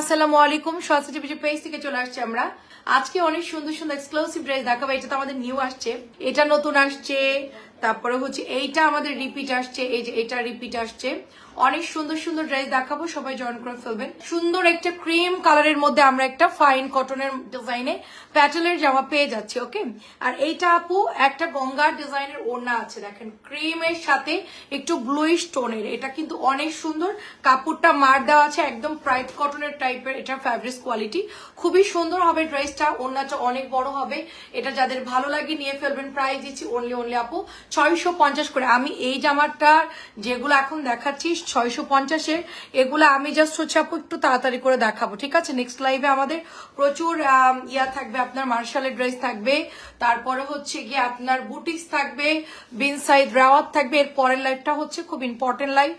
আসসালামু আলাইকুম। পেজ থেকে চলে আসছি আমরা। আজকে অনেক সুন্দর সুন্দর এক্সক্লুসিভ ড্রেস দেখাবো। এটা তো আমাদের নিউ আসছে। এটা নতুন আসছে। তারপরে হচ্ছে এইটা আমাদের রিপিট আসছে, এই যে এটা রিপিট আসছে। অনেক সুন্দর সুন্দর ড্রেস দেখাবো, সবাই জয়েন করে ফেলবেন। সুন্দর একটা ক্রিম কালারের মধ্যে আমরা একটা ফাইন কটনের ডিজাইনে প্যাটেলের জামা পেয়ে যাচ্ছি ওকে আর এইটা আপু, একটা গঙ্গার ডিজাইনের ওড়না আছে, দেখেন। ক্রিমের সাথে একটু ব্লুইশ টোনের এটা কিন্তু অনেক সুন্দর। কাপড়টা মার দেওয়া আছে, একদম প্রাইড কটনের টাইপের এটা ফ্যাব্রিক কোয়ালিটি খুবই সুন্দর হবে ড্রেসটা ওড়নাটা অনেক বড় হবে। এটা যাদের ভালো লাগে নিয়ে ফেলবেন। প্রাইস দিচ্ছি অনলি অনলি আপু ছয়শো পঞ্চাশ করে। আমি এই জামাটার যেগুলো এখন দেখাচ্ছি, ছয়শো পঞ্চাশের, এগুলো আমি জাস্ট হচ্ছে আপু একটু তাড়াতাড়ি করে দেখাবো, ঠিক আছে? নেক্সট লাইভে আমাদের প্রচুর ইয়া থাকবে, আপনার মার্শালের ড্রেস থাকবে, তারপরে হচ্ছে গিয়ে আপনার বুটিক্স থাকবে বিন সাইড রাওয়াত থাকবে, এর পরের লাইভটা হচ্ছে খুব ইম্পর্টেন্ট লাইভ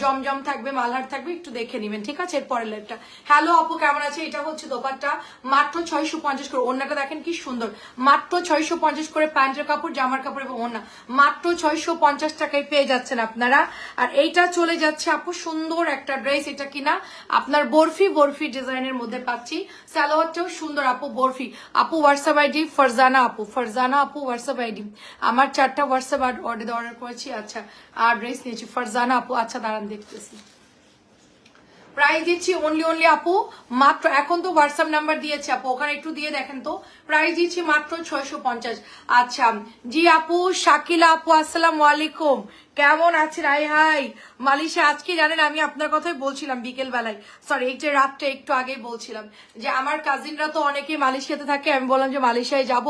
জমজম থাকবে, মালহার থাকবে, একটু দেখে নেবেন, ঠিক আছে? এর পরের লাইভটা হ্যালো আপু, কেমন আছে? এটা হচ্ছে দোপারটা মাত্র ছয়শো পঞ্চাশ করে, ওড়নাটা দেখেন কি সুন্দর, মাত্র ছয়শো পঞ্চাশ করে প্যান্টের কাপড়, জামার কাপড় এবং ওড়না। মাত্র ছয়শো পঞ্চাশ টাকায় পেয়ে যাচ্ছেন আপনারা। আর এইটা চলে যাচ্ছে, আপু, সুন্দর একটা ড্রেস। এটা কিনা? আপনার বরফি বরফি ডিজাইনের মধ্যে পাচ্ছি। সালোয়ারটাও সুন্দর, আপু, বরফি। আপু হোয়াটসঅ্যাপ আইডি ফারজানা আপু ফারজানা আপু হোয়াটসঅ্যাপ আইডি আমার চারটা হোয়াটসঅ্যাপ অর্ডার অর্ডার করেছি। আচ্ছা আর ড্রেস নিয়েছি, ফারজানা আপু। আচ্ছা দাঁড়ান, দেখতেছি। প্রাইস দিচ্ছি অনলি অনলি আপু, মাত্র, এখন তো হোয়াটসঅ্যাপ নাম্বার দিয়েছে, আপু, ওখানে একটু দিয়ে দেখেন তো। প্রাইস দিচ্ছি মাত্র ছয়শো পঞ্চাশ। আচ্ছা জি আপু, শাকিলা আপু, আসসালাম আলাইকুম। কেমন আছেন? I high. মালিশা, আজকে জানেন আমি আপনার কথাই বলছিলাম বিকেল বেলায় সরি এই যে রাতটা একটু আগেই বলছিলাম যে আমার কাজিনরা তো অনেকেই মালয়েশিয়াতে থাকে। আমি বললাম যে মালয়েশিয়ায় যাব।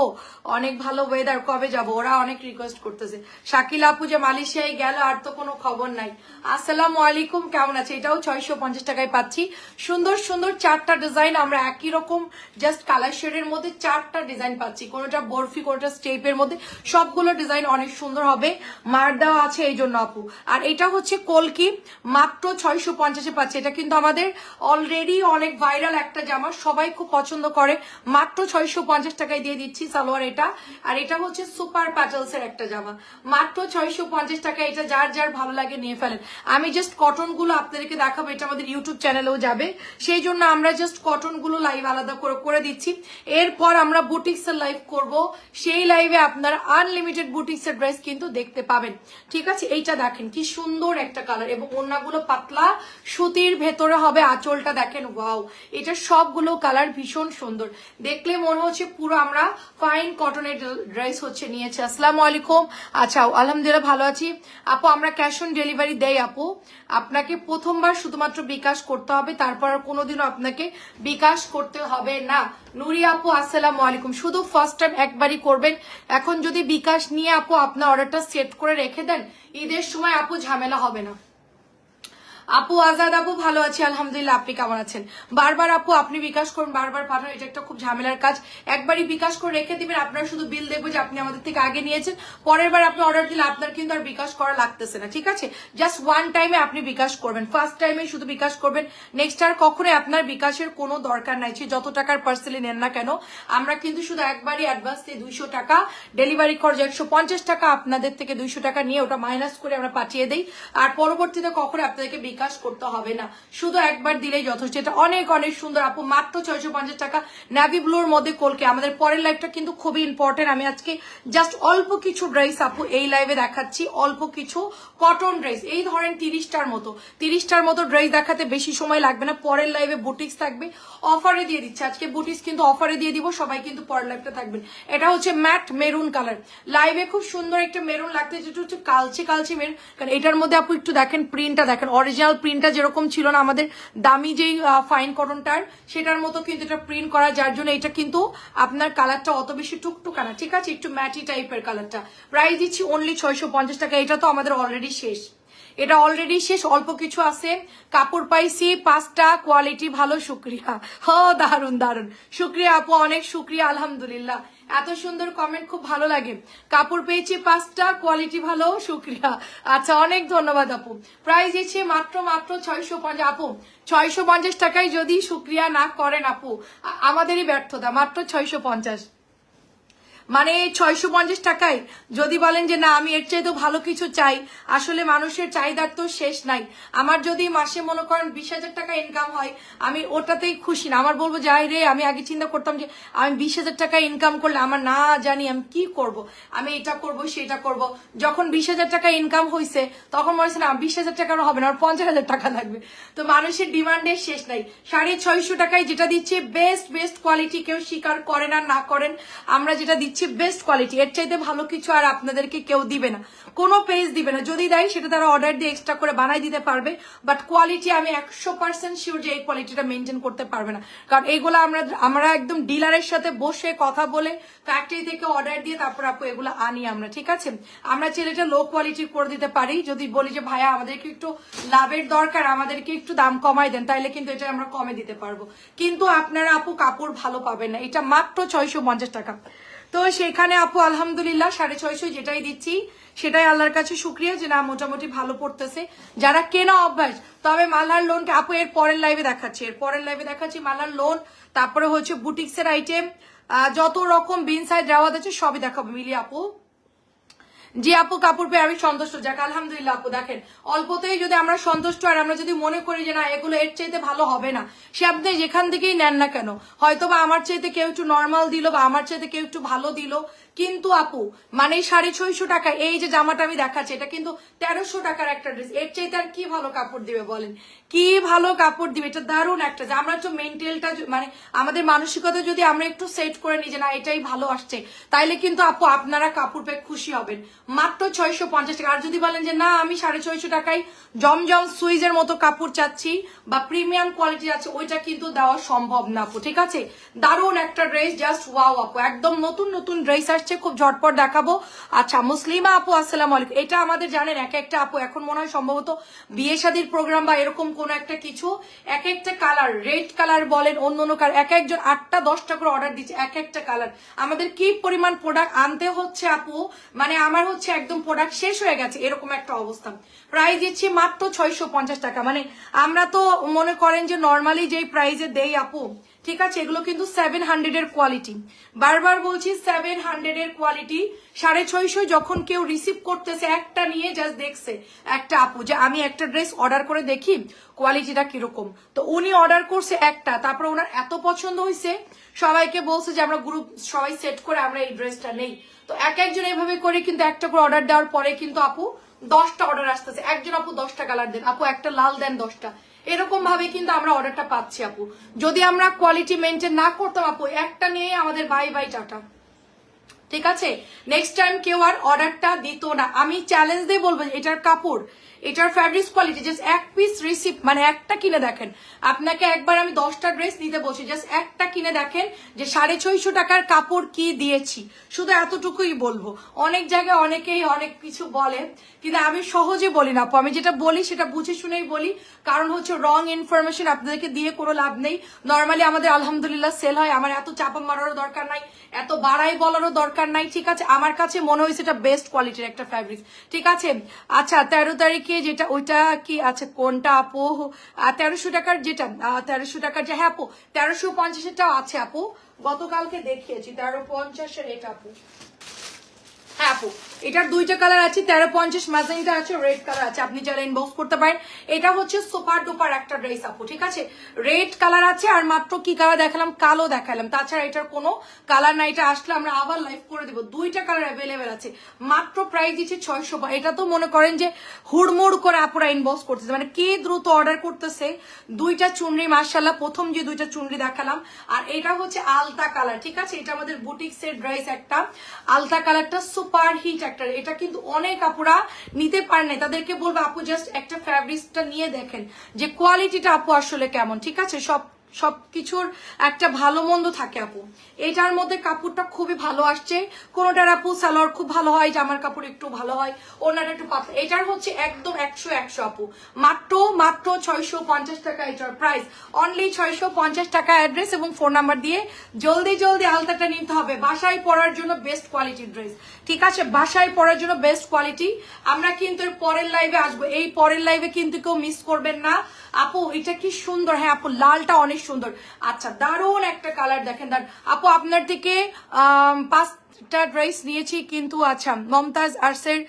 অনেক ভালো ওয়েদার কবে যাব? ওরা অনেক রিকোয়েস্ট করতেছে। শাকিলা আপু যে মালয়েশিয়ায় গেল, আর তো কোনো খবর নাই। আসসালাম আলাইকুম, কেমন আছে? এটাও ছয়শো পঞ্চাশ টাকায় পাচ্ছি। সুন্দর সুন্দর চারটা ডিজাইন আমরা একই রকম জাস্ট কালার শেডের মধ্যে চারটা ডিজাইন পাচ্ছি। কোনোটা বরফি, কোনোটা স্টেপের মধ্যে। সবগুলো ডিজাইন অনেক সুন্দর হবে। মার দেওয়া আছে এই জন্য আপু। আর এটা হচ্ছে কলকি, মাত্র ছয়শো পঞ্চাশে পাচ্ছে। এটা কিন্তু আমাদের অলরেডি অনেক ভাইরাল একটা জামা। সবাই খুব পছন্দ করে। মাত্র ছয়শো পঞ্চাশ টাকায় দিয়ে দিচ্ছি সালোয়ার এটা। আর এটা হচ্ছে সুপার প্যাটেলস এর একটা জামা। মাত্র ছয়শো পঞ্চাশ টাকা এটা যার যার ভালো লাগে নিয়ে ফেলেন। আমি জাস্ট কটনগুলো আপনাদেরকে দেখাবো। এটা আমাদের ইউটিউব চ্যানেলেও যাবে। সেই জন্য আমরা জাস্ট কটনগুলো লাইভ আলাদা করে করে দিচ্ছি। এরপর আমরা বুটিক্স এর লাইভ করব, সেই লাইভে আপনারা আনলিমিটেড বুটিক্স এর ড্রেস কিন্তু দেখতে পাবেন। ঠিক আছে? এইটা দেখেন, কি সুন্দর একটা কালার এবং ওড়নাগুলো পাতলা, সুতির ভেতরে হবে আঁচলটা দেখেন ওয়াও এটা সবগুলো কালার ভীষণ সুন্দর। দেখলে মনে হচ্ছে পুরো আমরা ফাইন কটনের ড্রেস হচ্ছে নিয়েছে। আসসালামু আলাইকুম। আচ্ছা আলহামদুলিল্লাহ ভালো আছি। আপু, আমরা ক্যাশ অন ডেলিভারি দেই, আপু। আপনাকে প্রথমবার শুধুমাত্র বিকাশ করতে হবে, তারপর আর কোনোদিনও আপনাকে বিকাশ করতে হবে না। নুরি আপু, আসসালাম আলাইকুম। শুধু ফার্স্ট টাইম একবারই করবেন। এখন যদি বিকাশ নিয়ে আপু আপনার অর্ডারটা সেট করে রেখে দেন, ঈদের সময় আপু ঝামেলা হবে না। আপু, আজাদ আপু, ভালো আছি, আলহামদুলিল্লাহ, আপনি কেমন আছেন? বারবার আপু, আপনি বিকাশ করুন, বারবার পাঠান, এটা একটা খুব ঝামেলার কাজ। একবারই বিকাশ করে রেখে দিবেন, আপনারা শুধু বিল দেখব যে আপনি আমাদের থেকে আগে নিয়েছেন। পরের বার আপনি অর্ডার দিলে আপনার কিন্তু আর বিকাশ করা লাগতেছে না, ঠিক আছে? জাস্ট ওয়ান টাইমে আপনি বিকাশ করবেন ফার্স্ট টাইমে শুধু বিকাশ করবেন। নেক্সট আর কখনোই আপনার বিকাশের কোনো দরকার নাই, সে যত টাকার পার্সেলি নেন না কেন, আমরা কিন্তু শুধু একবারই অ্যাডভান্স দিয়ে দুইশো টাকা ডেলিভারি খরচ একশো পঞ্চাশ টাকা আপনাদের থেকে দুইশো টাকা নিয়ে ওটা মাইনাস করে আমরা পাঠিয়ে দিই। আর পরবর্তীতে কখনো আপনাদেরকে বিকাশ করতে হবে না। শুধু একবার দিলেই যথেষ্ট। এটা অনেক অনেক সুন্দর। আপু, মাত্র ছয়শো পঞ্চাশ টাকা। নাভি ব্লুর মধ্যে কলকে। আমাদের পরের লাইফটা কিন্তু খুবই ইম্পর্টেন্ট আমি আজকে জাস্ট অল্প কিছু ড্রেস আপু, এই লাইভে দেখাচ্ছি। অল্প কিছু কটন ড্রেস এই ধরেন তিরিশটার মতো। তিরিশটার মতো ড্রেস দেখাতে বেশি সময় লাগবে না। পরের লাইভে বুটিক্স থাকবে। অফারে দিয়ে দিচ্ছে। আজকে বুটিক্স কিন্তু অফারে দিয়ে দিব। সবাই কিন্তু পরের লাইভটা থাকবেন। এটা হচ্ছে ম্যাট মেরুন কালার লাইভে খুব সুন্দর একটা মেরুন লাগতে যেটা হচ্ছে কালচে কালচে মেরুন কারণ এটার মধ্যে আপু একটু দেখেন প্রিন্টটা দেখেন অরিজিনাল প্রিন্টটা যেরকম ছিল না, আমাদের দামি যেই ফাইন কটনটার সেটার মতো কিন্তু এটা প্রিন্ট করা, যার জন্য এটা কিন্তু আপনার কালারটা অত বেশি টুকটুকা না, ঠিক আছে? একটু ম্যাটি টাইপের কালারটা প্রাইস দিচ্ছি অনলি ছয়শো পঞ্চাশ টাকা, এটা তো আমাদের অলরেডি শেষ। এটা অলরেডি শেষ, অল্প কিছু আছে। কাপড় পাইছি, পাঁচটা কোয়ালিটি ভালো, শুক্রিয়া। হ দারুণ দারুণ শুক্রিয়া আপু, অনেক শুক্রিয়া, আলহামদুলিল্লাহ। এত সুন্দর কমেন্ট খুব ভালো লাগে। কাপড় পেয়েছি পাঁচটা কোয়ালিটি ভালো, শুক্রিয়া। আচ্ছা অনেক ধন্যবাদ আপু। প্রাইস দিচ্ছি মাত্র মাত্র ছয়শো পঞ্চাশ। আপু, ছয়শো পঞ্চাশ টাকায় যদি শুক্রিয়া না করেন আপু আমাদেরই ব্যর্থতা, মাত্র ছয়শো পঞ্চাশ। মানে ছয়শো পঞ্চাশ টাকায় যদি বলেন যে না, আমি এর চাইতে ভালো কিছু চাই, আসলে মানুষের চাহিদার তো শেষ নাই। আমার যদি মাসে মনে করেন বিশ হাজার টাকা ইনকাম হয়, আমি ওটাতেই খুশি না। আমার বলব যাই রে, আমি আগে চিন্তা করতাম যে, আমি বিশ হাজার টাকা ইনকাম করলে আমার না জানি আমি কি করব। আমি এটা করব, সেটা করব। যখন বিশ হাজার টাকা ইনকাম হয়েছে তখন মনে হচ্ছে না, বিশ হাজার টাকারও হবে না, আর পঞ্চাশ হাজার টাকা লাগবে। তো মানুষের ডিমান্ডের শেষ নাই। সাড়ে ছয়শো টাকায় যেটা দিচ্ছে বেস্ট বেস্ট কোয়ালিটি কেউ স্বীকার করেন আর না করেন। আমরা যেটা দিচ্ছি বেস্ট কোয়ালিটি এর চাইতে ভালো কিছু আর আপনাদেরকে কেউ দিবে না। কোনো পেজ দিবে না। যদি দেয়, সেটা তারা অর্ডার দিয়ে এক্সট্রা করে বানাই দিতে পারবে। বাট কোয়ালিটি আমি একশো পার্সেন্ট শিওর যে এই কোয়ালিটিটা মেনটেন করতে পারবে না। কারণ এগুলো আমরা আমরা একদম ডিলারের সাথে বসে কথা বলে ফ্যাক্টরি থেকে অর্ডার দিয়ে তারপর আপু এগুলো আনি আমরা, ঠিক আছে? আমরা ছেলেটা লো কোয়ালিটি করে দিতে পারি। যদি বলি যে, ভাইয়া, আমাদেরকে একটু লাভের দরকার, আমাদেরকে একটু দাম কমাই দেন, তাইলে কিন্তু এটা আমরা কমে দিতে পারব। কিন্তু আপনারা আপু কাপড় ভালো পাবেন না। এটা মাত্র ছয়শো পঞ্চাশ টাকা। তো সেখানে আপু, আলহামদুলিল্লাহ, সাড়ে ছয়শো যেটাই দিচ্ছি, সেটাই আল্লাহর কাছে শুক্রিয়া যে না, মোটামুটি ভালো পড়তেছে। যারা কেনা অভ্যাস, তবে মালার লোনকে আপু এর পরের লাইভে দেখাচ্ছি। এর পরের লাইভে দেখাচ্ছি মালার লোন তারপরে হচ্ছে বুটিক্সের আইটেম যত রকম বিনসাইড রাওয়াত আছে, সবই দেখাবো। মিলি আপু? জি আপু কাপড় পেয়ে আমি সন্তুষ্ট। যাক, আলহামদুলিল্লাহ আপু, দেখেন, অল্পতেই যদি আমরা সন্তুষ্ট আর আমরা যদি মনে করি যে না, এগুলো এর চাইতে ভালো হবে না, সে আপনি যেখান থেকেই নেন না কেন হয়তো বা আমার চাইতে কেউ একটু নর্মাল দিল বা আমার চাইতে কেউ একটু ভালো দিল, কিন্তু আপু মানে সাড়ে ছয়শো টাকা, এই যে জামাটা আমি দেখাচ্ছি, এটা কিন্তু তেরোশো টাকার একটা ড্রেস এর চাইতে আর কি ভালো কাপড় দিবে বলেন? কি ভালো কাপড় দিবে? এটা দারুণ একটা যে আমরা একটু মেন্টালটা মানে আমাদের মানসিকতা যদি আমরা একটু সেট করে নিই যে না, এটাই ভালো আসছে, তাইলে কিন্তু আপু আপনারা কাপড় পেয়ে খুশি হবেন। মাত্র ছয়শো পঞ্চাশ টাকা। আর যদি বলেন যে না, আমি সাড়ে ছয়শো টাকায় জমজম সুইজের মতো কাপড় চাচ্ছি বা প্রিমিয়াম কোয়ালিটি আছে, ওইটা কিন্তু দেওয়া সম্ভব না আপু, ঠিক আছে? দারুণ একটা ড্রেস, জাস্ট ওয়াও আপু। একদম নতুন নতুন ড্রেস আসছে, খুব ঝটপট দেখাবো। আচ্ছা মুসলিমা আপু, আসসালাম আলাইকুম। এটা আমাদের জানেন এক একটা আপু, এখন মনে হয় সম্ভবত বিয়ে শাদির প্রোগ্রাম বা এরকম কোন একটা কিছু, এক একটা কালার রেড কালার বলেন, অন্য অন্য কালার এক একজন আটটা, দশটা করে অর্ডার দিচ্ছে, এক একটা কালার আমাদের কি পরিমাণ প্রোডাক্ট আনতে হচ্ছে আপু? মানে আমার হচ্ছে একদম প্রোডাক্ট শেষ হয়ে গেছে, এরকম একটা অবস্থা। প্রাইস দিচ্ছি মাত্র ছয়শো পঞ্চাশ টাকা। মানে আমরা তো মনে করেন যে নর্মালি যেই প্রাইজে দেই আপু ঠিক আছে, এগুলো কিন্তু সেভেন হান্ড্রেড এর কোয়ালিটি বারবার বলছি সেভেন হান্ড্রেড এর কোয়ালিটি সাড়ে ছয়শো যখন কেউ রিসিভ করতেছে, একটা নিয়ে জাস্ট দেখছে, একটা আপু, যে আমি একটা ড্রেস অর্ডার করে দেখি কোয়ালিটিটা কীরকম। তো উনি অর্ডার করছে একটা, তারপর ওনার এত পছন্দ হয়েছে সবাইকে বলছে যে আমরা গ্রুপ সবাই সেট করে আমরা এই ড্রেসটা নেই। তো এক একজন এভাবে করে কিন্তু একটা করে অর্ডার দেওয়ার পরে কিন্তু আপু দশটা অর্ডার আসতেছে। একজন আপু দশটা কালার দেন, আপু একটা লাল দেন দশটা। এরকম ভাবে কিন্তু আমরা অর্ডারটা পাচ্ছি, আপু। যদি আমরা কোয়ালিটি মেনটেন না করতাম, আপু, একটা নিয়ে আমাদের বাই বাই টাটা। ঠিক আছে? নেক্সট টাইম কেউ আর অর্ডারটা দিত না। আমি চ্যালেঞ্জ দিয়ে বলব এটার কাপড় এটার ফ্যাব্রিক্স কোয়ালিটি জাস্ট এক পিস রিসিপ্ট মানে একটা কিনে দেখেন। আপনাকে একবার আমি দশটা ড্রেস নিতে বলছি জাস্ট একটা কিনে দেখেন যে সাড়ে ছয়শো টাকার কাপড় কি দিয়েছি। শুধু এতটুকুই বলব। অনেক জায়গায় অনেকেই অনেক কিছু বলে, কিন্তু আমি সহজে বলি না আপু। আমি যেটা বলি, সেটা বুঝে শুনেই বলি। কারণ হচ্ছে রং ইনফরমেশন আপনাদেরকে দিয়ে কোনো লাভ নেই। নর্মালি আমাদের আলহামদুলিল্লাহ সেল হয়, আমার এত চাপা মারারও দরকার নাই, এত বাড়াই বলারও দরকার নাই, ঠিক আছে? আমার কাছে মনে হয়েছে এটা বেস্ট কোয়ালিটির একটা ফ্যাব্রিক ঠিক আছে? আচ্ছা তেরো তারিখে যেটা, ওইটা কি আছে? কোনটা আপু? তেরোশো টাকার যেটা তেরোশো টাকার যে হ্যাঁ আপু, তেরোশো পঞ্চাশেরটাও আছে আপু। গতকালকে দেখিয়েছি, তেরো পঞ্চাশের এটা আপু। হ্যাঁ আপু। এটার দুইটা কালার আছে, তেরো পঞ্চাশ ম্যাজেন্টা আছে রেড কালার আছে। আপনি যারা ইনবক্স করতে পারেন। এটা হচ্ছে সুপার ডুপার একটা ড্রেস আপু, ঠিক আছে? রেড কালার আছে, আর মাত্র কি কালার দেখালাম? কালো দেখালাম। তাছাড়া এটার কোনো কালার না, এটা আসলে আমরা আবার লাইভ করে দেবো। দুইটা কালার অ্যাভেলেবেল আছে। মাত্র প্রাইস দিচ্ছে ছয়শো বা এটা তো মনে করেন যে হুড়মুড় করে আপুরা ইনবক্স করতেছে। মানে কে দ্রুত অর্ডার করতেছে? দুইটা চুনরি মার্শাল্লাহ প্রথম যে দুইটা চুনরি দেখালাম। আর এটা হচ্ছে আলতা কালার ঠিক আছে? এটা আমাদের বুটিক্সের ড্রেস একটা। আলতা কালারটা সুপার হিট একটা এটা কিন্তু অনেক আপুরা নিতে পারে না তাদেরকে বলব, আপু জাস্ট একটা ফ্যাব্রিক্সটা নিয়ে দেখেন যে কোয়ালিটিটা আপু আসলে কেমন, ঠিক আছে? সব সবকিছুর একটা ভালো মন্দ থাকে আপু। এটার মধ্যে কাপড়টা খুবই ভালো আসছে। কোনোটার আপু সালোয়ার খুব ভালো হয়, জামার কাপড় একটু ভালো হয়, ওনার একটু পাতলা। এটার হচ্ছে একদম একশো একশো আপু। মাত্র মাত্র ছয়শো পঞ্চাশ টাকা এটার প্রাইস অনলি ছয়শো পঞ্চাশ টাকা অ্যাড্রেস এবং ফোন নাম্বার দিয়ে জলদি জলদি আলতাটা নিতে হবে। বাসায় পরার জন্য বেস্ট কোয়ালিটির ড্রেস ঠিক আছে, বাসায় পড়ার জন্য বেস্ট কোয়ালিটি আমরা কিন্তু পরের লাইভে আসব। এই পরের লাইভে কিন্তু কেউ মিস করবেন না। আপু, এটা কি সুন্দর? হ্যাঁ আপু, লালটা অনেক সুন্দর। আচ্ছা দারুণ একটা কালার দেখেন দার আপু, আপনার থেকে পাঁচ একটা ড্রেস নিয়েছি, কিন্তু আচ্ছা মমতাজ আর্টসের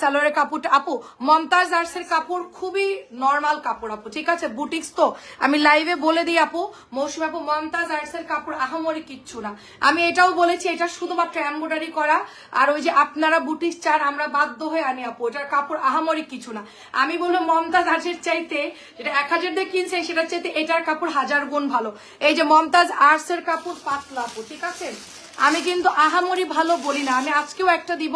সালোয়ারের কাপড়টা, আপু, মমতাজ আর্টসের কাপড় খুবই নর্মাল কাপড়, আপু, ঠিক আছে? বুটিক্স তো। আমি লাইভে বলে দিই, আপু, মৌসুম আপু, মমতাজ আর্টসের কাপড় আহামরি কিচ্ছু না। আমি এটাও বলেছি, এটা শুধুমাত্র এমব্রয়ডারি করা। আর ওই যে আপনারা বুটিক্স চান, আমরা বাধ্য হয়ে আনি, আপু, এটার কাপড় আহামরি কিছু না। আমি বলব, মমতাজ আর্টসের চাইতে যেটা এক হাজার দিয়ে কিনছে, সেটার চাইতে এটার কাপড় হাজার গুণ ভালো। এই যে মমতাজ আর্টসের কাপড় পাতলা, আপু, ঠিক আছে? আমি কিন্তু আহামরি ভালো বলি না। আমি আজকেও একটা দিব।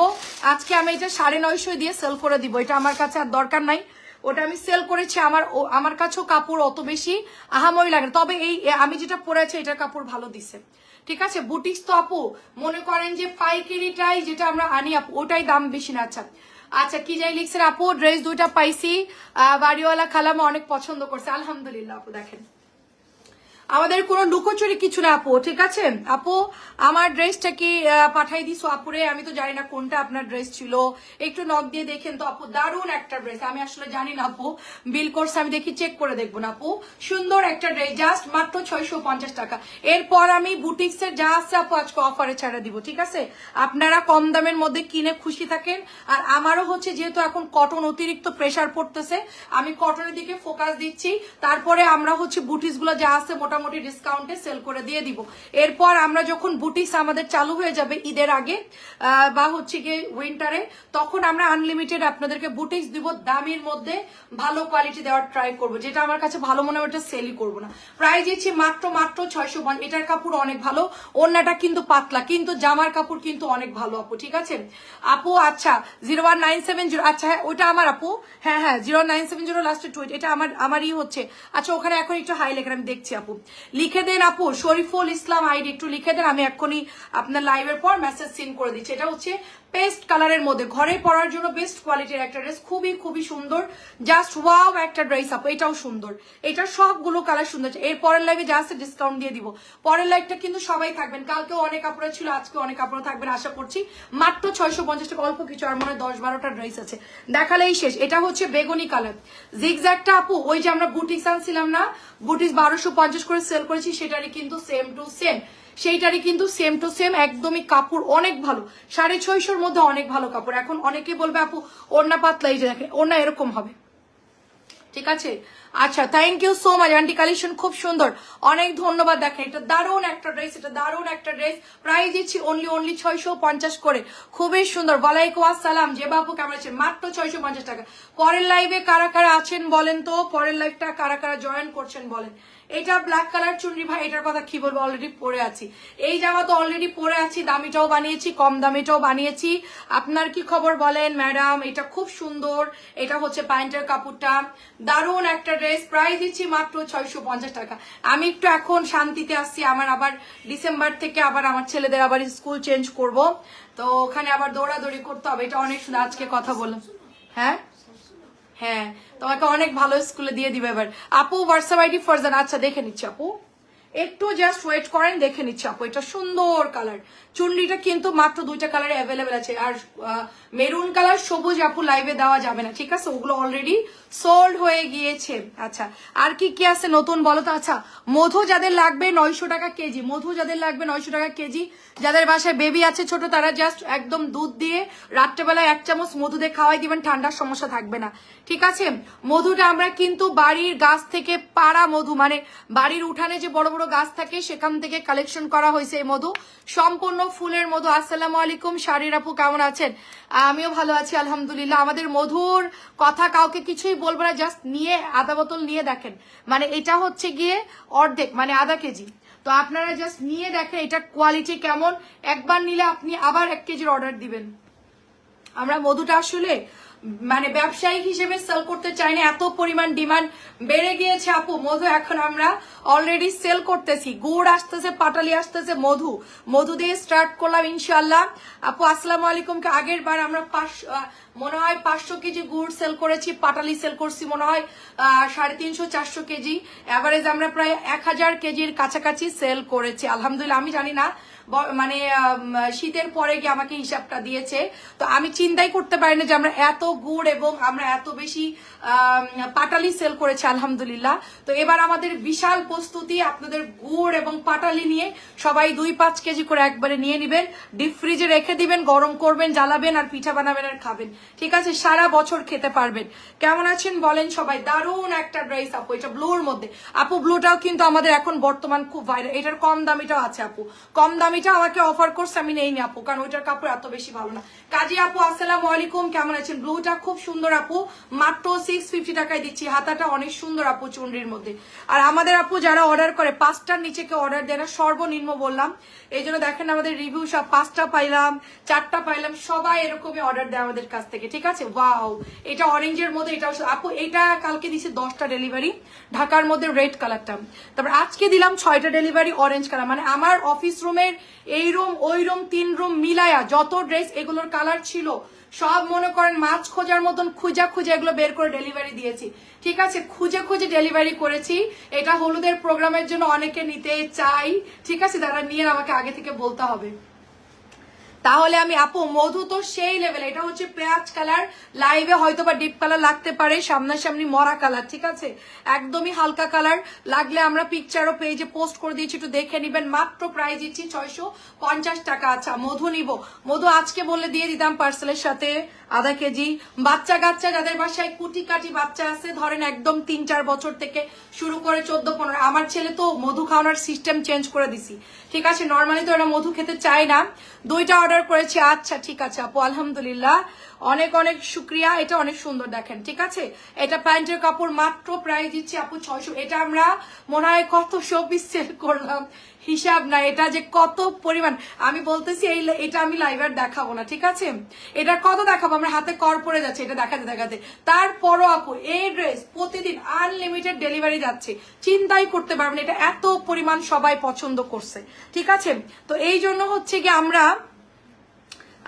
আজকে আমি এটা সাড়ে নয়শো দিয়ে সেল করে দিব। এটা আমার কাছে আর দরকার নাই। ওটা আমি সেল করেছি আমার আমার কাছেও কাপড় অত বেশি আহামরি লাগে। তবে এই আমি যেটা পরে আছি এটার কাপড় ভালো দিছে। ঠিক আছে? বুটিক্স তো আপু, মনে করেন যে পাইকারিটাই যেটা আমরা আনি আপু, ওটাই দাম বেশি না। আচ্ছা আচ্ছা কি যাই লিখছেন আপু? ড্রেস দুইটা পাইছি। বাড়িওয়ালা খালামা অনেক পছন্দ করছে। আলহামদুলিল্লাহ আপু, দেখেন। আমাদের কোনো লুকোচুরি কিছু না, আপু, ঠিক আছে? আপু, আমার ড্রেসটা কি পাঠাই দিছো আপুরে? আমি তো জানি না কোনটা আপনার ড্রেস ছিল। একটু নক দিয়ে দেখেন তো আপু, দারুণ একটা ড্রেস। আমি আসলে জানি না আপু। বিল কোর্স আমি দেখি চেক করে দেখব না আপু। সুন্দর একটা ড্রেস জাস্ট মাত্র ছয়শো পঞ্চাশ টাকা। এরপর আমি বুটিক্স এর যা আছে আপু আজকে অফারে ছাড়া দিব, ঠিক আছে? আপনারা কম দামের মধ্যে কিনে খুশি থাকেন। আর আমারও হচ্ছে যেহেতু এখন কটন অতিরিক্ত প্রেসার পড়তেছে, আমি কটনের দিকে ফোকাস দিচ্ছি। তারপরে আমরা হচ্ছে বুটিসগুলো যা আছে মোটামুটি ডিসকাউন্টে সেল করে দিয়ে দিব। এরপর আমরা যখন বুটিস আমাদের চালু হয়ে যাবে ঈদের আগে বা হচ্ছে গিয়ে উইন্টারে তখন আমরা আনলিমিটেড আপনাদেরকে বুটিক্স দিব, দামির মধ্যে ভালো কোয়ালিটি দেওয়ার ট্রাই করব। যেটা আমার কাছে ভালো মনে হয়, ওটা সেলই করব না। প্রাইস দিচ্ছি মাত্র মাত্র ছয়শো এটার কাপড় অনেক ভালো অন্যটা কিন্তু পাতলা, কিন্তু জামার কাপড় কিন্তু অনেক ভালো, আপু, ঠিক আছে? আপু আচ্ছা zero one nine seven zero আচ্ছা হ্যাঁ ওইটা আমার আপু। হ্যাঁ হ্যাঁ জিরো নাইন সেভেন জিরো লাস্টে টুইট এটা আমার, আমারই হচ্ছে। আচ্ছা ওখানে এখন একটু হাই লেখেন, আমি দেখছি, আপু। লিখে দেন আপু, শরীফুল ইসলাম আইডি, একটু লিখে দেন, আমি এক্ষুনি আপনার লাইভের পর মেসেজ সিন করে দিচ্ছি। এটা হচ্ছে পেস্ট কালারের মধ্যে। ঘরে পরার জন্য বেস্ট কোয়ালিটির একটা ড্রেস খুবই খুবই সুন্দর। জাস্ট ওয়াও একটা ড্রেস আপ এটাও সুন্দর। এটা সবগুলো কালার সুন্দর এর পরের লাইভে জাস্ট ডিসকাউন্ট দিয়ে দিব। পরের লাইভটা কিন্তু সবাই থাকবেন। কালকেও অনেক কাপড় ছিল, আজকে অনেক কাপড় থাকবেন, আশা করছি। মাত্র ছয়শো পঞ্চাশ টাকা, অল্প কিছু, আর মনে হয় দশ বারোটা ড্রেস আছে। দেখালেই শেষ। এটা হচ্ছে বেগুনি কালার জিগজ্যাগটা আপু, ওই যে আমরা বুটিক্স আনছিলাম না বুটিক্স বারোশো পঞ্চাশ করে সেল করেছি, সেটারই কিন্তু সেম টু সেম সেইটারই কিন্তু সেম টু সেম একদমই কাপড় অনেক ভালো। সাড়ে ছয়শোর মধ্যে অনেক ভালো কাপড়। এখন অনেকে বলবে, আপু, ওড়না পাতলা এই যে দেখেন, ওড়না এরকম হবে। ঠিক আছে? আচ্ছা thank you so much aunty collection খুব সুন্দর। অনেক ধন্যবাদ, দেখেন, এটা দারুণ একটা ড্রেস এটা দারুণ একটা ড্রেস প্রাইস দিচ্ছি অনলি অনলি ছয়শো পঞ্চাশ করে। খুবই সুন্দর। ওয়ালাইকুম আসসালাম। যে বাবু কেমন আছেন? মাত্র ছয়শো পঞ্চাশ টাকা। পরের লাইভে কারা কারা আছেন বলেন তো? পরের লাইভটা কারা কারা জয়েন করছেন বলেন। এটা ব্ল্যাক কালার চুনরি ভাই, এটার কথা কি বলব অলরেডি পরে আছি। এই জামা তো অলরেডি পরে আছি, দামিটাও বানিয়েছি, কম দামিটাও বানিয়েছি। আপনার কি খবর বলেন ম্যাডাম এটা খুব সুন্দর, এটা হচ্ছে প্যান্টের কাপড়টা। দারুণ একটা ড্রেস প্রাইস দিচ্ছি মাত্র ছয়শো পঞ্চাশ টাকা। আমি একটু এখন শান্তিতে আসছি, আমার আবার ডিসেম্বর থেকে আবার আমার ছেলেদের আবার স্কুল চেঞ্জ করব। তো ওখানে আবার দৌড়াদৌড়ি করতে হবে, এটা অনেক আজকে কথা বললাম। হ্যাঁ? হ্যাঁ তোমাকে অনেক ভালো স্কুলে দিয়ে দিবে এবার। আপু হোয়াটসঅ্যাপ আইডি ফরজান আচ্ছা দেখে নিচ্ছি আপু। একটু জাস্ট ওয়েট করেন, দেখে নিচ্ছি আপু। এটা সুন্দর কালার চুন্ডিটা কিন্তু মাত্র দুইটা কালার অ্যাভেলেবেল আছে। আর মেরুন কালার সবুজ আপু লাইভে দেওয়া যাবে না, ঠিক আছে? ওগুলো অলরেডি সোল্ড হয়ে গিয়েছে। আচ্ছা আর কি কি আছে নতুন বলো তো? আচ্ছা মধু যাদের লাগবে নয়শো টাকা কেজি, মধু যাদের লাগবে নয়শো টাকা কেজি, যাদের বাসায় বেবি আছে ছোট, তারা জাস্ট একদম দুধ দিয়ে রাত্রেবেলায় এক চামচ মধু দিয়ে খাওয়াই দিবেন, ঠান্ডার সমস্যা থাকবে না। ঠিক আছে? মধুটা আমরা কিন্তু বাড়ির গাছ থেকে পাড়া মধু মানে বাড়ির উঠানে যে বড় বড় গাছ থাকে, সেখান থেকে কালেকশন করা হয়েছে এই মধু। সম্পূর্ণ ফুলের মধু। আসসালামু আলাইকুম। শারির আপু, কেমন আছেন? আমিও ভালো আছি, আলহামদুলিল্লাহ। আমাদের মধুর কথা কাউকে কিছুই বলব না জাস্ট নিয়ে আধা বোতল নিয়ে দেখেন। মানে এটা হচ্ছে গিয়ে অর্ধেক মানে আধা কেজি। তো আপনারা জাস্ট নিয়ে দেখেন এটা কোয়ালিটি কেমন। একবার নিলে আপনি আবার এক কেজির অর্ডার দিবেন। আমরা মধুটা আসলে মানে ব্যবসায়িক হিসেবে সেল করতে চাই না, এত পরিমাণ ডিমান্ড বেড়ে গিয়েছে আপু। মধু, এখন আমরা অলরেডি সেল করতেছি। গুড় আসতেছে, পাটালি আসতেছে, মধু। মধু দিয়ে স্টার্ট করলাম ইনশাল্লাহ আপু, আসসালামু আলাইকুমকে আগের বার আমরা পাঁচশো মনে হয় পাঁচশো কেজি গুড় সেল করেছি, পাটালি সেল করছি, মনে হয় সাড়ে তিনশো, চারশো কেজি। অ্যাভারেজ আমরা প্রায় এক হাজার কেজির কাছাকাছি সেল করেছি। আলহামদুলিল্লাহ, আমি জানি না মানে শীতের পরে গিয়ে আমাকে হিসাবটা দিয়েছে। তো আমি চিন্তাই করতে পারি না যে আমরা এত গুড় এবং আমরা এত বেশি পাটালি সেল করেছি, আলহামদুলিল্লাহ। তো এবার আমাদের বিশাল প্রস্তুতি আপনাদের গুড় এবং পাটালি নিয়ে সবাই দুই পাঁচ কেজি করে একবারে নিয়ে নেবেন। ডিপ ফ্রিজে রেখে দিবেন, গরম করবেন, জ্বালাবেন আর পিঠা বানাবেন আর খাবেন। ঠিক আছে? সারা বছর খেতে পারবেন। কেমন আছেন বলেন সবাই? দারুণ একটা ড্রেস আপু, এটা ব্লুর মধ্যে। আপু, ব্লুটাও কিন্তু আমাদের এখন বর্তমান খুব ভাইরাল এটার কম দামিটাও আছে আপু। কম দামিটা আমাকে অফার করছে, আমি নেইনি আপু, কারণ ওইটার কাপড় এত বেশি ভালো না। কাজী আপু, আসসালাম আলাইকুম, কেমন আছেন? ব্লুটা খুব সুন্দর আপু, মাত্র সিক্স ফিফটি টাকায় দিচ্ছি, হাতাটা অনেক সুন্দর আপু চুনরির মধ্যে। আর আমাদের আপু যারা অর্ডার করে, পাঁচটার নিচে কেউ অর্ডার দেয় না, সর্বনিম্ন বললাম। এই জন্য দেখেন আমাদের রিভিউ সব পাঁচটা পাইলাম, চারটা পাইলাম, সবাই এরকমই অর্ডার দেয় আমাদের কাছ থেকে, ঠিক আছে? ওয়াও এটা অরেঞ্জের মধ্যে, এটা আপু, এটা কালকে দিছি দশটা ডেলিভারি ঢাকার মধ্যে রেড কালারটা তারপর আজকে দিলাম ছয়টা ডেলিভারি অরেঞ্জ কালার মানে আমার অফিস রুমের এই রুম, ওই রুম, তিন রুম মিলায়া যত ড্রেস এগুলোর কালার ছিল, সব মনে করেন মাছ খোঁজার মতন খুঁজা খুঁজে এগুলো বের করে ডেলিভারি দিয়েছি। ঠিক আছে, খুঁজে খুঁজে ডেলিভারি করেছি। এটা হলুদের প্রোগ্রামের জন্য অনেকে নিতে চাই। ঠিক আছে, তারা নিয়ে আমাকে আগে থেকে বলতে হবে। তাহলে আমি, আপু, মধু তো সেই লেভেল এটা হচ্ছে পেঁয়াজ কালার লাইভে হয়তো বা ডিপ কালার লাগতে পারে, সামনাসামনি মরা কালার ঠিক আছে? একদমই হালকা কালার লাগলে আমরা পিকচারও পেজে পোস্ট করে দিয়েছি, একটু দেখে নিবেন, মাত্র প্রাইস দিচ্ছি ছয়শো পঞ্চাশ টাকা। আচ্ছা মধু নিব। মধু আজকে বললে দিয়ে দিতাম পার্সেলের সাথে, আধা কেজি। বাচ্চা কাচ্চা যাদের বাসায় কুটি কাটি বাচ্চা আছে, ধরেন একদম তিন চার বছর থেকে শুরু করে চোদ্দ পনেরো, আমার ছেলে তো মধু খাওয়ানোর সিস্টেম চেঞ্জ করে দিছি। ঠিক আছে নর্মালি তো ওরা মধু খেতে চায় না। দইটা অর্ডার করেছি আচ্ছা ঠিক আছে আপু, আলহামদুলিল্লাহ। অনেক অনেক শুক্রিয়া, এটা অনেক সুন্দর দেখেন, ঠিক আছে? এটা প্যান্টের কাপড় মাত্র প্রায় দিচ্ছি আপু, ছয়শো, এটা আমরা মনে হয় কত শো পিস সেল করলাম। হিসাব না, এটা যে কত পরিমাণ। আমি বলতেছি, এই এটা আমি লাইভ আর দেখাবো না, ঠিক আছে? এটা কত দেখাবো? আমরা হাতে কর পড়ে যাচ্ছে, এটা দেখাতে দেখাতে। তারপরও আপু, এই ড্রেস প্রতিদিন আনলিমিটেড ডেলিভারি যাচ্ছে। চিন্তাই করতে পারবেন এটা এত পরিমাণ সবাই পছন্দ করছে, ঠিক আছে? তো এই জন্য হচ্ছে কি আমরা,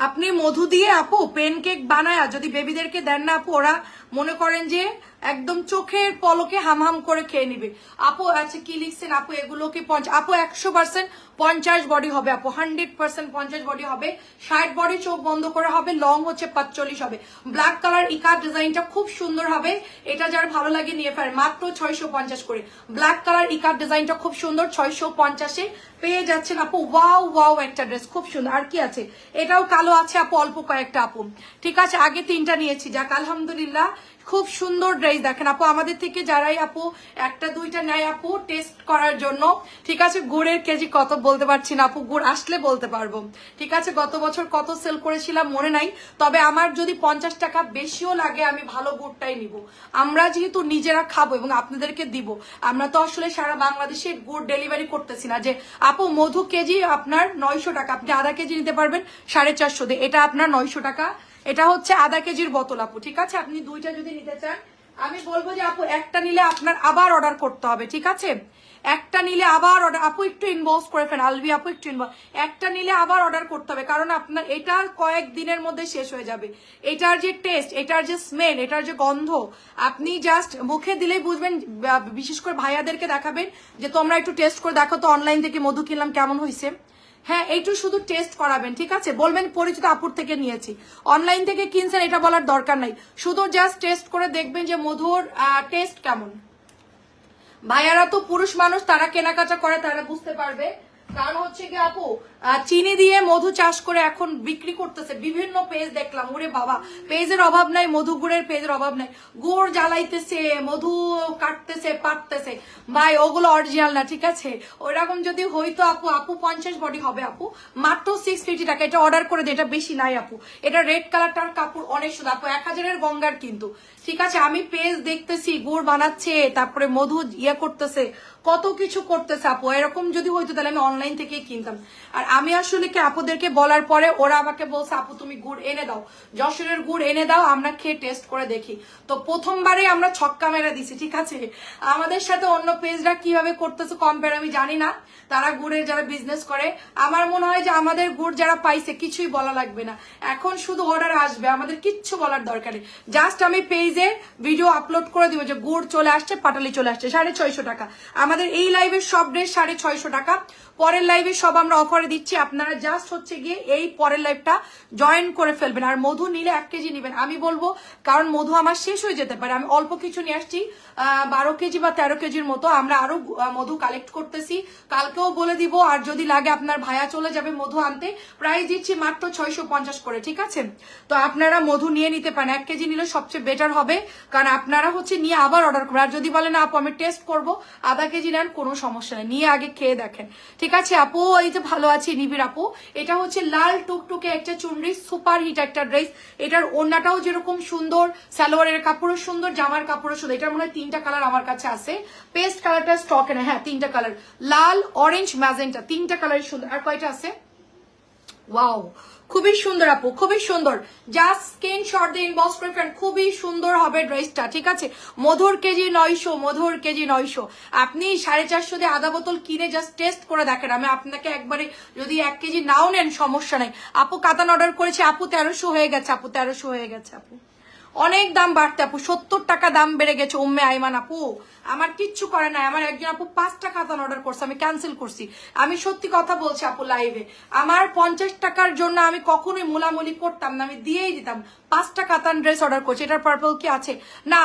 আপনি মধু দিয়ে আপু পেন কেক বানায়, যদি বেবিদেরকে দেন না আপু, ওরা মনে করেন যে একদম চোখের পলকে হামহাম করে খেয়ে নিবে। আপু আচ্ছা কি লিখছেন? আপু, এগুলোকে আপু, একশো পার্সেন্ট পঞ্চাশ বডি হবে, আপু হান্ড্রেড পার্সেন্ট পঞ্চাশ বডি হবে, ষাট বডি চোখ বন্ধ করা হবে লং হচ্ছে পাঁচচল্লিশ হবে। ব্ল্যাক কালার ইকার ডিজাইনটা খুব সুন্দর হবে, এটা যার ভালো লাগে নিয়ে ফেলে মাত্র ছয়শো পঞ্চাশ করে। ব্ল্যাক কালার ইকার ডিজাইনটা খুব সুন্দর, ছয়শো পঞ্চাশে পেয়ে যাচ্ছেন আপু ওয়াও ওয়াও একটা ড্রেস খুব সুন্দর। আর কি আছে? এটাও কালো আছে, আপু, অল্প কয়েকটা, আপু। ঠিক আছে, আগে তিনটা নিয়েছি, যাক, আলহামদুলিল্লাহ। খুব সুন্দর ড্রেস দেখেন আপু। আমাদের থেকে যারাই আপু, একটা, দুইটা নেয় আপু টেস্ট করার জন্য। ঠিক আছে? গুড়ের কেজি কত বলতে পারছি না আপু। গুড় আসলে বলতে পারব। ঠিক আছে? গত বছর কত সেল করেছিলাম মনে নাই। তবে আমার যদি পঞ্চাশ টাকা বেশিও লাগে, আমি ভালো গুড়টাই নিব। আমরা যেহেতু নিজেরা খাব এবং আপনাদেরকে দিব, আমরা তো আসলে সারা বাংলাদেশে গুড় ডেলিভারি করতেছি না। যে আপু, মধু কেজি আপনার নয়শো টাকা। আপনি আধা কেজি নিতে পারবেন, সাড়ে চারশো দিয়ে। এটা আপনার নয়শো টাকা। এটা হচ্ছে আধা কেজির বোতল, আপু, ঠিক আছে? আপনি দুইটা যদি নিতে চান, আমি বলব যে, আপু, একটা নিলে আপনার আবার অর্ডার করতে হবে, ঠিক আছে? একটা নিলে আবার অর্ডার আপু, একটু ইনভলভ করে ফেন আলবি আপু, একটু ইনভলভ একটা নিলে আবার অর্ডার করতে হবে, কারণ আপনার, এটা কয়েক দিনের মধ্যে শেষ হয়ে যাবে। এটার যে টেস্ট এটার যে স্মেল এটার যে গন্ধ, আপনি জাস্ট মুখে দিলেই বুঝবেন বিশেষ করে ভাইয়াদেরকে দেখাবেন যে, তোমরা একটু টেস্ট করে দেখো তো অনলাইন থেকে মধু কিনলাম, কেমন হয়েছে হ্যাঁ এইটু শুধু টেস্ট করাবেন, ঠিক আছে? বলবেন পরিচিত আপুর থেকে নিয়েছি। অনলাইন থেকে কিনছেন, এটা বলার দরকার নাই। শুধু জাস্ট টেস্ট করে দেখবেন যে মধুর টেস্ট কেমন। ভাইয়ারা তো পুরুষ মানুষ, তারা কেনাকাটা করে, তারা বুঝতে পারবে। কারণ হচ্ছে কি আপু চিনি দিয়ে মধু চাষ করে এখন বিক্রি করতেছে। বিভিন্ন পেজ দেখলাম। ওরে বাবা পেজের অভাব নাই, মধু গুড়ের পেজের অভাব নাই। গুড় জ্বালাইতেছে, মধু কাটতেছে, পাটতেছে। ভাই, ওগুলো অরিজিনাল না, ঠিক আছে? ওইরকম যদি হইতো, আপু আপু, পঞ্চাশ বডি হবে, আপু। মাত্র সিক্স ফিফটি টাকা। এটা অর্ডার করে দিই এটা বেশি নাই, আপু। এটা রেড কালারটার কাপড়, অনেক সুন্দর। আপু, এক হাজারের গঙ্গার কিন্তু। ঠিক আছে, আমি পেজ দেখতেছি, গুড় বানাচ্ছে, তারপরে মধু ইয়ে করতেছে। কত কিছু করতেছে, আপু। এরকম যদি হইতো, তাহলে আমি অনলাইন থেকেই কিনতাম। আর আমি আসলে কি আপুদেরকে বলার পরে ওরা আমাকে বলছে, আপু, তুমি গুড় এনে দাও। যশোরের গুড় এনে দাও, আমরা খেয়ে টেস্ট করে দেখি। তো প্রথমবারে আমরা ছক্কা মেরে দিছি, ঠিক আছে? আমাদের সাথে অন্য পেজরা কীভাবে করতেছে কম্পেয়ার আমি জানি না। তারা গুড়ের যারা বিজনেস করে, আমার মনে হয় যে আমাদের গুড় যারা পাইছে, কিছুই বলা লাগবে না। এখন শুধু অর্ডার আসবে, আমাদের কিচ্ছু বলার দরকার নেই। জাস্ট আমি পেজে ভিডিও আপলোড করে দিব যে গুড় চলে আসছে, পাটালি চলে আসছে, সাড়ে ছয়শো টাকা। আমাদের এই লাইভের সব ড্রেস সাড়ে ছয়শো টাকা। পরের লাইভে সব আমরা অফারে দিচ্ছি। আপনারা জাস্ট হচ্ছে গিয়ে এই পরের লাইভটা জয়েন করে ফেলবেন। আর মধু নিলে এক কেজি নেবেন। আমি বলব, কারণ মধু আমার শেষ হয়ে যেতে পারে। আমি অল্প কিছু নিয়ে আসছি বারো কেজি বা তেরো কেজির মতো। আমরা আরও মধু কালেক্ট করতেছি। কালকেও বলে দিব, আর যদি লাগে আপনার ভাইয়া চলে যাবে মধু আনতে। প্রাইস দিচ্ছি মাত্র ছয়শো পঞ্চাশ করে, ঠিক আছে? তো আপনারা মধু নিয়ে নিতে পারেন। এক কেজি নিলে সবচেয়ে বেটার হবে। কারণ আপনারা হচ্ছে নিয়ে আবার অর্ডার করবেন। আর যদি বলেন, আপু, আমি টেস্ট করব। আধা কেজি নেন, কোনো সমস্যা নেই। নিয়ে আগে খেয়ে দেখেন। ঠিক আছে, আপু? এই যে ভালো আছে নিবির আপু। এটা হচ্ছে লাল টুকটুকে একটা চুনরি সুপার হিট একটা ড্রেস। এটার ওড়নাটাও যেরকম সুন্দর, সালোয়ারের কাপড়ও সুন্দর, জামার কাপড়ও সুন্দর। এটার মনে হয় তিনটা কালার আমার কাছে আছে। পেস্ট কালারটা স্টকে না হ্যাঁ তিনটা কালার। লাল, অরেঞ্জ, ম্যাজেন্টা, তিনটা কালারই সুন্দর। আর কয়টা আছে? ওয়াও খুবই সুন্দর আপু, খুবই সুন্দর। জাস্ট স্ক্রিনশট দিয়ে ইনবক্স করে ফ্রেন্ড খুবই সুন্দর হবে ড্রেসটা ঠিক আছে? মধুর কেজি নয়শো, মধুর কেজি নয়শো। আপনি সাড়ে চারশো দিয়ে আধা বোতল কিনে জাস্ট টেস্ট করে দেখেন। আমি আপনাকে একবারে যদি এক কেজি নাও নেন, সমস্যা নাই। আপু, কাতান অর্ডার করেছি, আপু, তেরোশো হয়ে গেছে, আপু, তেরোশো হয়ে গেছে, আপু। অনেক দাম বাড়তে, আপু, সত্তর টাকা দাম বেড়ে গেছে, উম্মে আইমান, আপু। আমার কিচ্ছু করে নাই। আমার একজন আপু পাঁচটা খাতান অর্ডার করছে, আমি ক্যান্সেল করছি। আমি সত্যি কথা বলছি আপু লাইভে আমার পঞ্চাশ টাকার জন্য আমি কখনোই মুলামুলি করতাম না, আমি দিয়েই দিতাম। পাঁচটা কাতান ড্রেস অর্ডার করছি, এটার পার্পল কি আছে? না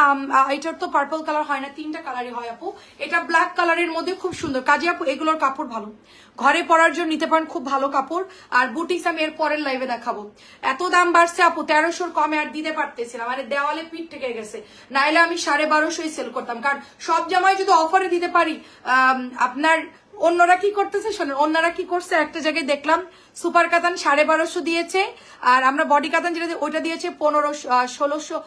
এটার তো পার্পল কালার হয় না, তিনটা কালারই হয় আপু। এটা ব্ল্যাক কালারের মধ্যে খুব সুন্দর। কাজে আপু, এগুলোর কাপড় ভালো। ঘরে পরার জন্য নিতে পারেন খুব ভালো কাপড়। আর বুটিক্স আমি এর পরের লাইভে দেখাবো। এত দাম বাড়ছে আপু, তেরোশোর কমে আর দিতে পারতেছিলাম মানে দেওয়ালে পিঠ থেকে গেছে। নাইলে আমি সাড়ে বারোশোই সেল করতাম। কারণ সব জামাই যদি অফারে দিতে পারি আপনার অন্যরা কি করতেছে শোনেন, অন্যরা কি করছে একটা জায়গায় দেখলাম, সুপার কাতান সাড়ে বারোশো দিয়েছে, আর আমরা বডি কাতান যেটা ওইটা দিয়েছে পনেরো ষোলোশো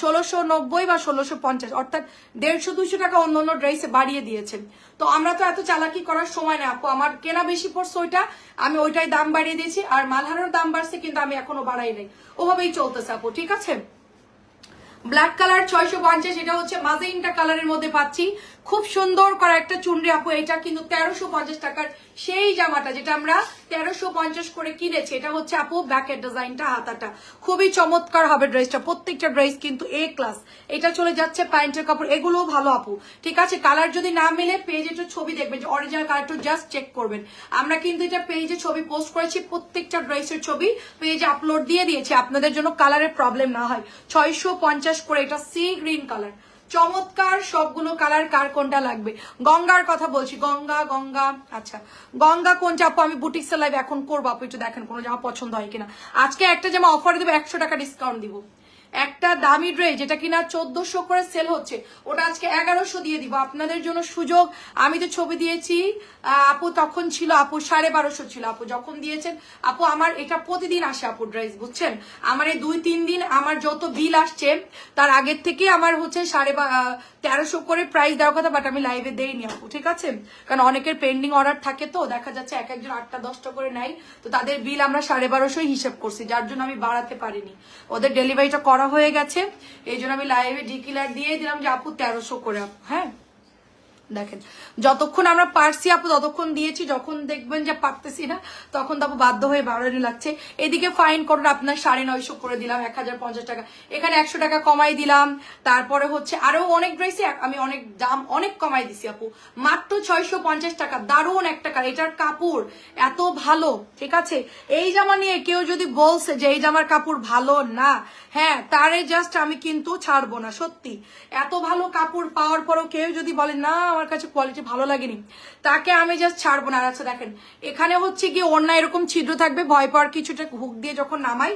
ষোলোশো নব্বই বা ষোলোশো পঞ্চাশ, অর্থাৎ দেড়শো দুশো টাকা অন্য অন্য ড্রেসে বাড়িয়ে দিয়েছেন। তো আমরা তো এত চালাকি করার সময় না, আপু, আমার কেনা বেশি পড়ছে ওইটা, আমি ওইটাই দাম বাড়িয়ে দিয়েছি, আর মালহারের দাম বাড়ছে কিন্তু আমি এখনও বাড়াই নাই। ওভাবেই চলতেছে, আপু, ঠিক আছে? ব্ল্যাক কালার ছয়শো পঞ্চাশ এটা হচ্ছে মাজেইনটা কালারের মধ্যে পাচ্ছি। খুব সুন্দর করা একটা চুনরি আপু, এটা কিন্তু তেরোশো পঞ্চাশ টাকার সেই জামাটা যেটা আমরা তেরোশো পঞ্চাশ করে কিনেছি। এটা হচ্ছে আপু ব্যাকের ডিজাইনটা, হাতাটা। খুবই চমৎকার হবে ড্রেসটা প্রত্যেকটা ড্রেস কিন্তু এ ক্লাস এটা চলে যাচ্ছে প্যান্টের কাপড়। এগুলোও ভালো আপু। ঠিক আছে? কালার যদি না মেলে পেজে একটু ছবি দেখবেন যে অরিজিনাল কালারটা জাস্ট চেক করবেন। আমরা কিন্তু এটা পেজে ছবি পোস্ট করেছি। প্রত্যেকটা ড্রেসের ছবি পেজে আপলোড দিয়ে দিয়েছি। আপনাদের জন্য কালারের প্রবলেম না হয়। ছয়শো পঞ্চাশ করে এটা সি গ্রিন কালার চমৎকার সবগুলো কালার কার কোনটা লাগবে? গঙ্গার কথা বলছি। গঙ্গা গঙ্গা আচ্ছা। গঙ্গা কোন চাপো? আমি বুটিক লাইভ এখন করব। আপনি একটু দেখেন, কোনো জামা পছন্দ হয় কিনা? আজকে একটা জামা অফার দেবো, একশো টাকা ডিসকাউন্ট দিব। একটা দামি ড্রেস যেটা কিনা চোদ্দশো করে সেল হচ্ছে, ওটা আজকে এগারোশো দিয়ে দিব। আপনাদের জন্য সুযোগ, আমি তো ছবি দিয়েছি আপু তখন ছিল, আপু সাড়ে বারোশো ছিল, আপু যখন দিয়েছেন, আপু আমার এটা প্রতিদিন আসে আপু ড্রেস বুঝছেন? আমার এই দুই, তিন দিন আমার যত বিল আসছে, তার আগের থেকে আমার হচ্ছে সাড়ে তেরোশো করে প্রাইস দেওয়ার কথা বাট আমি লাইভে দেইনি আপু, ঠিক আছে? কারণ অনেকের পেন্ডিং অর্ডার থাকে তো, দেখা যাচ্ছে এক একজন আটটা, দশটা করে নেয়, তো তাদের বিল আমরা সাড়ে বারোশোই হিসেব করছি, যার জন্য আমি বাড়াতে পারিনি। ওদের ডেলিভারিটা করা হয়ে গেছে। এই জন্য আমি লাইভে ডিকিলার দিয়ে দিলাম যে, আপু তেরোশো করে আপু হ্যাঁ? দেখেন, যতক্ষণ আমরা পারছি আপু, ততক্ষণ দিয়েছি, যখন দেখবেন যে পারতেছি না, তখন তো আপু বাধ্য হয়ে বাড়ানো লাগছে। এদিকে ফাইন করুন, আপনার সাড়ে নয়শো করে দিলাম, এক হাজার পঞ্চাশ টাকা। এখানে একশো টাকা কমাই দিলাম। তারপরে হচ্ছে আরও অনেক ড্রেসে আমি অনেক দাম অনেক কমাই দিছি আপু। মাত্র ছয়শো পঞ্চাশ টাকা, দারুণ একটা কালার। এটার কাপড় এত ভালো, ঠিক আছে? এই জামা নিয়ে কেউ যদি বলছে যে এই জামার কাপড় ভালো না হ্যাঁ তারে জাস্ট আমি কিন্তু ছাড়বো না, সত্যি। এত ভালো কাপড় পাওয়ার পরও কেউ যদি বলে, না আমার কাছে কোয়ালিটি ভালো লাগেনি। তাকে আমি জাস্ট ছাড়বো না। আচ্ছা দেখেন, এখানে হচ্ছে গিয়ে অন্য এরকম ছিদ্র থাকবে, ভয় পাওয়ার কিছুটা হুক দিয়ে যখন নামাই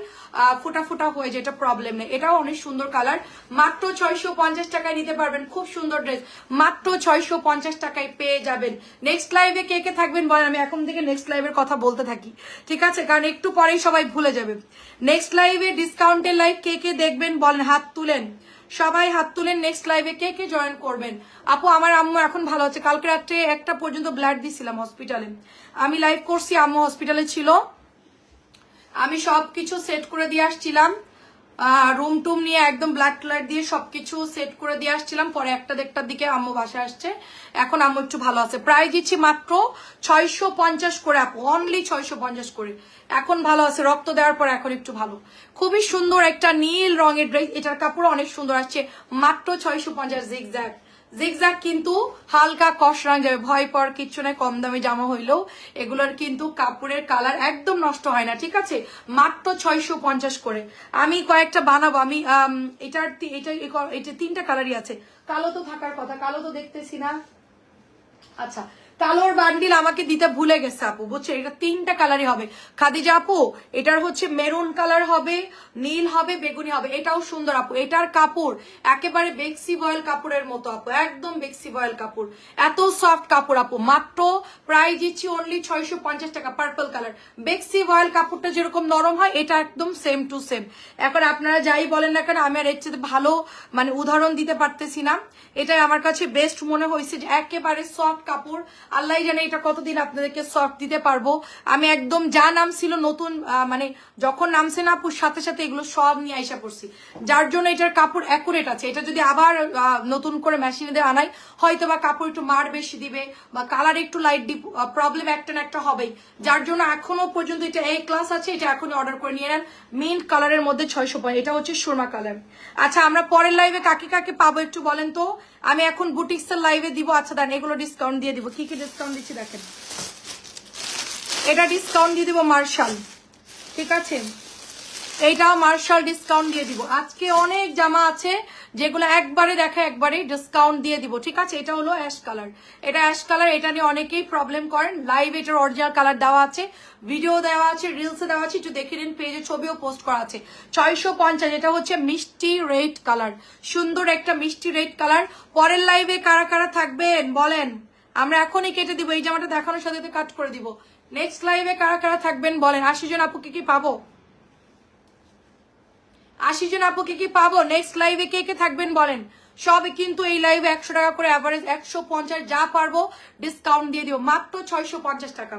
ফোটা ফোটা হয়ে যায়, এটা প্রবলেম নেই। এটাও অনেক সুন্দর কালার মাত্র ছয়শো পঞ্চাশ টাকায় নিতে পারবেন, খুব সুন্দর ড্রেস মাত্র ছয়শো পঞ্চাশ টাকায় পেয়ে যাবেন। নেক্সট লাইভে কে কে থাকবেন বলেন, আমি এখন থেকে নেক্সট লাইভের কথা বলতে থাকি। ঠিক আছে? কারণ একটু পরেই সবাই ভুলে যাবে। নেক্সট লাইভে ডিসকাউন্টের লাইভ কে কে দেখবেন বলেন, হাত তুলেন। সবাই হাত তুলেন নেক্সট লাইভে কে কে জয়েন করবেন? আপু, আমার আম্মু এখন ভালো আছে। কালকে রাত্রে একটা পর্যন্ত ব্লাড দিছিলাম হসপিটালে আমি লাইভ করছি, আম্মু হসপিটালে ছিল। আমি সব কিছু সেট করে দিয়ে আসছিলাম। রুম টুম নিয়ে একদম ব্ল্যাক কালার দিয়ে সবকিছু সেট করে দিয়ে আসছিলাম। পরে একটা দেড়টার দিকে আম্মু বাসায় আসছে। এখন আম্মু একটু ভালো আছে। প্রায় দিচ্ছি মাত্র ছয়শো পঞ্চাশ করে আপু। অনলি ছয়শো পঞ্চাশ করে। এখন ভালো আছে। রক্ত দেওয়ার পর এখন একটু ভালো। খুবই সুন্দর একটা নীল রঙের ড্রেস এটার কাপড় অনেক সুন্দর আসছে। মাত্র ছয়শো পঞ্চাশ জিগজাগ কিন্তু হালকা কষ রাঙ যাবে ভয় পর কিচ্ছু নাই, কম দামে জামা হইলেও এগুলোর কিন্তু কাপড়ের কালার একদম নষ্ট হয় না, ঠিক আছে? মাত্র ছয়শো পঞ্চাশ করে। আমি কয়েকটা বানাবো, আমি এটার এটা এটা তিনটা কালারই আছে। কালো তো থাকার কথা, কালো তো দেখতেছি না। আচ্ছা কালোর বান্ডিল আমাকে দিতে ভুলে গেছে আপু বুঝছ এটা তিনটা কালারই হবে। খাদিজা আপু, এটার হচ্ছে মেরুন কালার হবে, নীল হবে, বেগুনি হবে। এটাও সুন্দর আপু। এটার কাপড় একেবারে বেক্সি বয়েল কাপড়ের মতো আপু, একদম বেক্সি বয়েল কাপড়। এত সফট কাপড় আপু, মাত্র প্রাইস দিচ্ছি অনলি ছয়শো পঞ্চাশ টাকা পার্পল কালার বেক্সি বয়েল কাপড়টা যেরকম নরম হয়, এটা একদম সেম টু সেম এখন আপনারা যাই বলেন না কেন, আমি আর এর চেয়ে ভালো মানে উদাহরণ দিতে পারতেছি না। এটাই আমার কাছে বেস্ট মনে হয়েছে যে একেবারে সফট কাপড় আল্লাহ জানে এটা কতদিন আপনাদেরকে সফট দিতে পারব। আমি একদম যা নাম ছিল নতুন মানে যখন নামছে না আপুর সাথে সাথে এগুলো সব নিয়ে আইসা পড়ছি। যার জন্য এটার কাপড় অ্যাকুরেট আছে। এটা যদি আবার নতুন করে মেশিনে দিয়ে আনাই হয়তো বা কাপড় একটু মার বেশি দিবে বা কালার একটু লাইট প্রবলেম একটা না একটা হবেই। যার জন্য এখনও পর্যন্ত এটা এই ক্লাস আছে, এটা এখনই অর্ডার করে নিয়ে নেন। মিন্ট কালারের মধ্যে ছয়শো পয়েন্ট, এটা হচ্ছে সুরমা কালার আচ্ছা আমরা পরের লাইভে কাকে কাকে পাবো একটু বলেন তো? আমি এখন বুটিক্সের লাইভে দিব। আচ্ছা দেন এগুলো ডিসকাউন্ট দিয়ে দিব। কি কি ডিসকাউন্ট দিচ্ছি দেখেন। এটা ডিসকাউন্ট দিয়ে দিব মার্শাল। ঠিক আছে? এইটাও মার্শাল ডিসকাউন্ট দিয়ে দিব। আজকে অনেক জামা আছে, যেগুলো একবারে দেখা একবারে ডিসকাউন্ট দিয়ে দিব, ঠিক আছে? এটা হলো অ্যাশ কালার এটা অ্যাশ কালার এটা নিয়ে অনেকেই প্রবলেম করেন। লাইভ এটার অরিজিনাল কালার দেওয়া আছে ভিডিও দেওয়া আছে রিলসে দেওয়া আছে, একটু দেখে নিন পেজে ছবিও পোস্ট করা আছে। ছয়শো পঞ্চাশ, এটা হচ্ছে মিষ্টি রেড কালার সুন্দর একটা মিষ্টি রেড কালার পরের লাইভে কারা কারা থাকবেন, বলেন। আমরা এখনই কেটে দিব, এই জামাটা দেখানোর সাথে কাট করে দিব। নেক্সট লাইভে কারা কারা থাকবেন, বলেন। আশি জন আপুকে কি পাবো? আশি জন আপুকে কি পাবো? নেক্সট লাইভে কে কে থাকবেন বলেন। সবে কিন্তু এই লাইভে একশো টাকা করে অ্যাভারেজ একশো পঞ্চাশ যা পারব ডিসকাউন্ট দিয়ে দিও। মাত্র ছয়শো পঞ্চাশ টাকা।